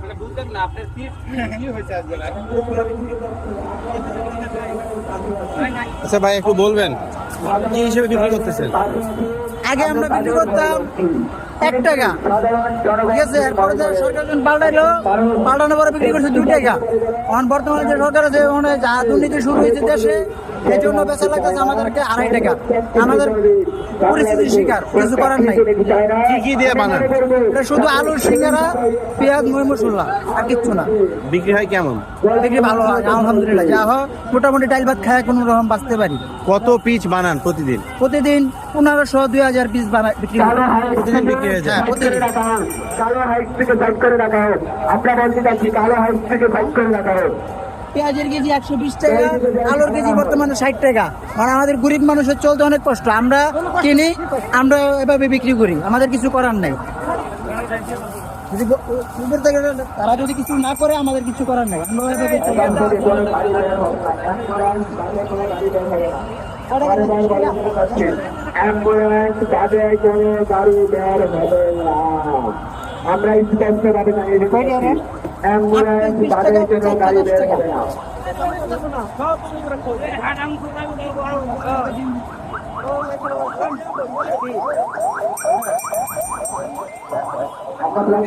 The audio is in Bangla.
মানে বুঝলেন না আপনার কি কি হয়েছে আজকে আচ্ছা ভাই একটু বলবেন। কি হিসেবে বিক্রি করতেছেন? আগে আমরা বিক্রি করতাম এক টাকা ঠিক আছে এরপরে যে সরকার পাল্টাইলো পাল্টানোর পরে বিক্রি করছে দুই টাকা এখন বর্তমানে যে সরকার আছে মানে যা দুর্নীতি শুরু হয়েছে দেশে এই জন্য বেচা লাগতেছে আমাদেরকে আড়াই টাকা। আমাদের পরিস্থিতির শিকার কিছু করার নাই। কি কি দিয়ে বানান। এটা শুধু আলুর সিঙ্গারা পেঁয়াজ আর কিচ্ছু না। বিক্রি হয় কেমন? বিক্রি ভালো হয় আলহামদুলিল্লাহ। যা হয় মোটামুটি ডাইল ভাত খায় কোনো রকম বাঁচতে পারি। কত পিচ বানান প্রতিদিন? প্রতিদিন পনেরোশো দুই হাজার পিস বানায় বিক্রি করি। প্রতিদিন বিক্রি হয়ে যায়। প্রতিদিন। কালো হাইট থেকে বাইক করে রাখা হোক। আমরা বলতে চাচ্ছি কালো হাইট থেকে বাইক করে রাখা হোক। পেঁয়াজের কেজি একশো বিশ টাকা, আলুর কেজি বর্তমানে ষাট টাকা। মানে আমাদের গরিব মানুষের চলতে অনেক কষ্ট। আমরা কিনি, আমরা এভাবে বিক্রি করি। আমাদের কিছু করার নাই। তারা যদি কিছু না করে, আমাদের কিছু করার নাই। আমরা এভাবে। অ্যাম্বুলেন্স অ্যাম্বুলেন্স তাদের কোনো গাড়ি বের হবে না আমরা